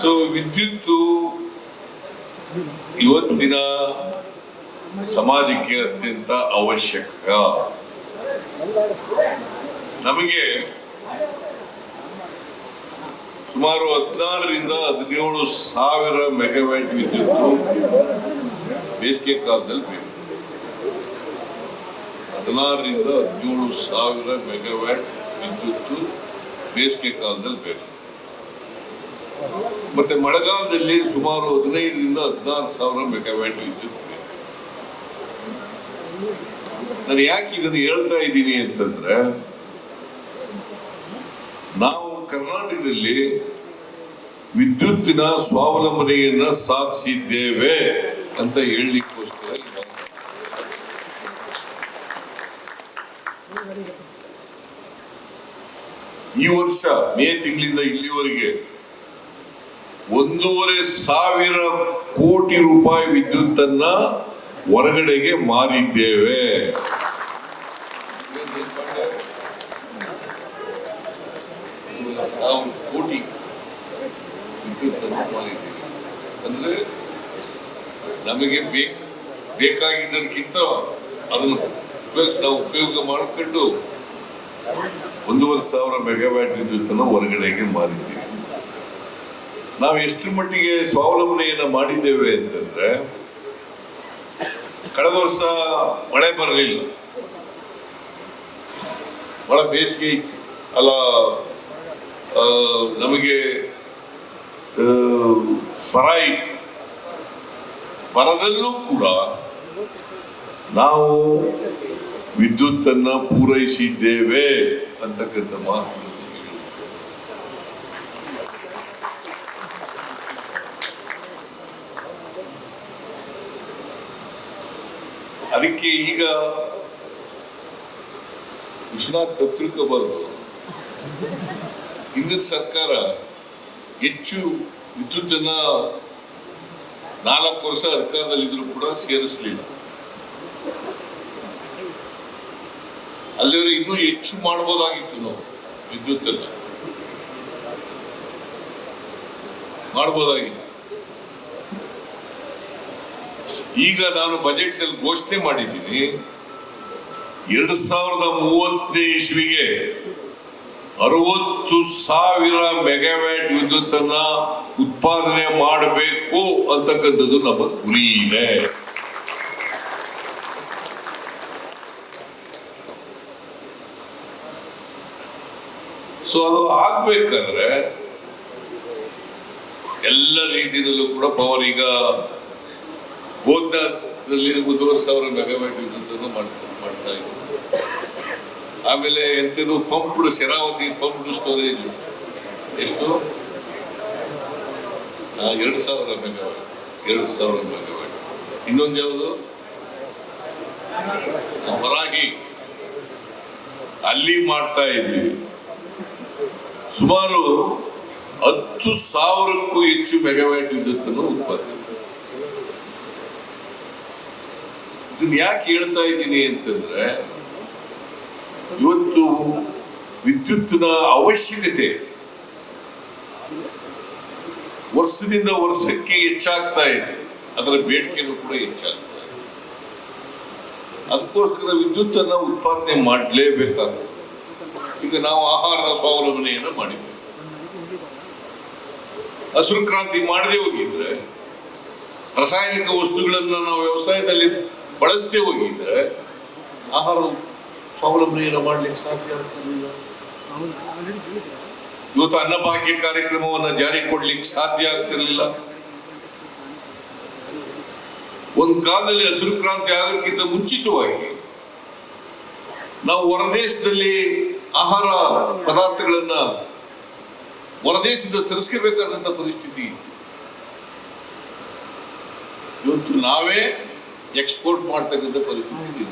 So ವಿದ್ಯುತ್ತು ಇವತ್ತಿನ ಸಮಾಜಕ್ಕೆ ಅತ್ಯಂತ ಅವಶ್ಯಕ. ನಮಗೆ ಸುಮಾರು ಹದಿನಾರರಿಂದ ಹದಿನೇಳು ಸಾವಿರ ಮೆಗಾವ್ಯಾಟ್ ವಿದ್ಯುತ್ತು ಬೇಸಿಗೆ ಕಾಲದಲ್ಲಿ ಬೇಕು. ಹದಿನಾರರಿಂದ ಹದಿನೇಳು ಸಾವಿರ ಮೆಗಾವ್ಯಾಟ್ ವಿದ್ಯುತ್ತು ಬೇಸಿಗೆ ಕಾಲದಲ್ಲಿ ಬೇಕು. ಮತ್ತೆ ಮಳೆಗಾಲದಲ್ಲಿ ಸುಮಾರು ಹದಿನೈದರಿಂದ ಹದಿನಾರು ಸಾವಿರ ಮೆಗಾವ್ಯಾಟ್ ವಿದ್ಯುತ್ ನಾನು ಯಾಕೆ ಇದನ್ನು ಹೇಳ್ತಾ ಇದ್ದೀನಿ ಅಂತಂದ್ರೆ, ನಾವು ಕರ್ನಾಟಕದಲ್ಲಿ ವಿದ್ಯುತ್ತಿನ ಸ್ವಾವಲಂಬನೆಯನ್ನ ಸಾಧಿಸಿದ್ದೇವೆ ಅಂತ ಹೇಳಲಿಕ್ಕೋಸ್ಕರ. ಈ ವರ್ಷ ಮೇ ತಿಂಗಳಿಂದ ಇಲ್ಲಿವರೆಗೆ ಒಂದೂವರೆ ಸಾವಿರ ಕೋಟಿ ರೂಪಾಯಿ ವಿದ್ಯುತ್ತನ್ನ ಹೊರಗಡೆಗೆ ಮಾರಿದ್ದೇವೆ. ಕೋಟಿ ವಿದ್ಯುತ್ತನ್ನು ಅಂದ್ರೆ ನಮಗೆ ಬೇಕು ಬೇಕಾಗಿದ್ದದಕ್ಕಿಂತ ಅದನ್ನು ಉಪಯೋಗ ನಾವು ಉಪಯೋಗ ಮಾಡಿಕೊಂಡು ಒಂದೂವರೆ ಸಾವಿರ ಮೆಗಾವ್ಯಾಟ್ ವಿದ್ಯುತ್ತನ್ನು ಹೊರಗಡೆಗೆ ಮಾರಿದ್ದೀವಿ. ನಾವು ಎಷ್ಟರ ಮಟ್ಟಿಗೆ ಸ್ವಾವಲಂಬನೆಯನ್ನು ಮಾಡಿದ್ದೇವೆ ಅಂತಂದ್ರೆ, ಕಳೆದ ವರ್ಷ ಮಳೆ ಬರಲಿಲ್ಲ. ಬಹಳ ಬೇಸಿಗೆ ಇತ್ತು. ಅಲ್ಲ ನಮಗೆ ಬರ ಇತ್ತು. ಬರದಲ್ಲೂ ಕೂಡ ನಾವು ವಿದ್ಯುತ್ತನ್ನು ಪೂರೈಸಿದ್ದೇವೆ ಅಂತಕ್ಕಂಥ ಮಾತು. ಅದಕ್ಕೆ ಈಗ ವಿಶ್ವನಾಥ್ ಪತ್ರಿಕ ತಿಳ್ಕೋಬಾರ್ದು ಹಿಂದಿನ ಸರ್ಕಾರ ಹೆಚ್ಚು ವಿದ್ಯುತ್ತನ್ನ ನಾಲ್ಕು ವರ್ಷ ಅಧಿಕಾರದಲ್ಲಿದ್ರು ಕೂಡ ಸೇರಿಸಲಿಲ್ಲ. ಅಲ್ಲಿವರೆ ಇನ್ನೂ ಹೆಚ್ಚು ಮಾಡಬಹುದಾಗಿತ್ತು ನಾವು ವಿದ್ಯುತ್ತನ್ನ. ಮಾಡಬಹುದಾಗಿತ್ತು ಈಗ ನಾನು ಬಜೆಟ್ನಲ್ಲಿ ಘೋಷಣೆ ಮಾಡಿದ್ದೀನಿ, ಎರಡ್ ಸಾವಿರದ ಮೂವತ್ತನೇ ಇಸ್ವಿಗೆ ಅರವತ್ತು ಸಾವಿರ ಮೆಗಾವ್ಯಾಟ್ ವಿದ್ಯುತ್ತನ್ನ ಉತ್ಪಾದನೆ ಮಾಡಬೇಕು ಅಂತಕ್ಕಂಥದ್ದು ನಮ್ಮ ಗುರಿ ಇದೆ ಸೊ ಅದು ಆಗ್ಬೇಕಾದ್ರೆ ಎಲ್ಲ ರೀತಿಯಲ್ಲೂ ಕೂಡ ಪವರ್ ಈಗ ಗೋದ್ನಲ್ಲಿ ಒಂದೂವರೆ ಸಾವಿರ ಮೆಗಾವ್ಯಾಟ್ ವಿದ್ಯುತ್ತನ್ನು ಮಾಡ್ತಾ ಮಾಡ್ತಾ ಇದ್ರು ಆಮೇಲೆ ಎಂಥದ್ದು ಪಂಪ್ಡ್ ಶರಾವತಿ, ಪಂಪ್ಡ್ ಸ್ಟೋರೇಜ್. ಎಷ್ಟು? ಎರಡು ಸಾವಿರ ಮೆಗಾವ್ಯಾಟ್, ಎರಡು ಸಾವಿರ ಮೆಗಾವ್ಯಾಟ್. ಇನ್ನೊಂದು ಯಾವುದು? ಹೊರಗಿ. ಅಲ್ಲಿ ಮಾಡ್ತಾ ಇದ್ದೀವಿ. ಸುಮಾರು ಹತ್ತು ಸಾವಿರಕ್ಕೂ ಹೆಚ್ಚು ಮೆಗಾವ್ಯಾಟ್ ವಿದ್ಯುತ್ತನ್ನು ಉತ್ಪಾದನೆ ಇದನ್ನ ಯಾಕೆ ಹೇಳ್ತಾ ಇದ್ದೀನಿ ಅಂತಂದ್ರೆ, ಇವತ್ತು ವಿದ್ಯುತ್ತಿನ ಅವಶ್ಯಕತೆ ವರ್ಷದಿಂದ ವರ್ಷಕ್ಕೆ ಹೆಚ್ಚಾಗ್ತಾ ಇದೆ. ಅದರ ಬೇಡಿಕೆನೂ ಕೂಡ ಹೆಚ್ಚಾಗ್ತಾ ಇದೆ. ಅದಕ್ಕೋಸ್ಕರ ವಿದ್ಯುತ್ ಅನ್ನ ಉತ್ಪಾದನೆ ಮಾಡಲೇಬೇಕಾಗ್ತದೆ ಈಗ ನಾವು ಆಹಾರದ ಸ್ವಾವಲಂಬನೆಯನ್ನು ಮಾಡಿದ್ದೇವೆ. ಹಸಿರು ಕ್ರಾಂತಿ ಮಾಡದೆ ಹೋಗಿದ್ರೆ, ರಾಸಾಯನಿಕ ವಸ್ತುಗಳನ್ನ ನಾವು ವ್ಯವಸಾಯದಲ್ಲಿ ಬಳಸದೆ ಹೋಗಿದ್ರೆ ಆಹಾರ ಸ್ವಾವಲಂಬನೆಯನ್ನು ಮಾಡ್ಲಿಕ್ಕೆ ಸಾಧ್ಯ ಆಗ್ತಿರ್ಲಿಲ್ಲ ಇವತ್ತು ಅನ್ನಭಾಗ್ಯ ಕಾರ್ಯಕ್ರಮವನ್ನು ಜಾರಿ ಕೊಡ್ಲಿಕ್ಕೆ ಸಾಧ್ಯ ಆಗ್ತಿರ್ಲಿಲ್ಲ. ಒಂದು ಕಾಲದಲ್ಲಿ ಹಸಿರು ಕ್ರಾಂತಿ ಆಗೋಕ್ಕಿಂತ ಮುಂಚಿತವಾಗಿ ನಾವು ಹೊರದೇಶದಲ್ಲಿ ಆಹಾರ ಪದಾರ್ಥಗಳನ್ನ ಹೊರದೇಶದಿಂದ ತರಿಸ್ಕೋಬೇಕಾದಂತ ಪರಿಸ್ಥಿತಿ ಇತ್ತು. ಇವತ್ತು ನಾವೇ ಎಕ್ಸ್ಪೋರ್ಟ್ ಮಾಡ್ತಕ್ಕಂಥ ಪರಿಸ್ಥಿತಿ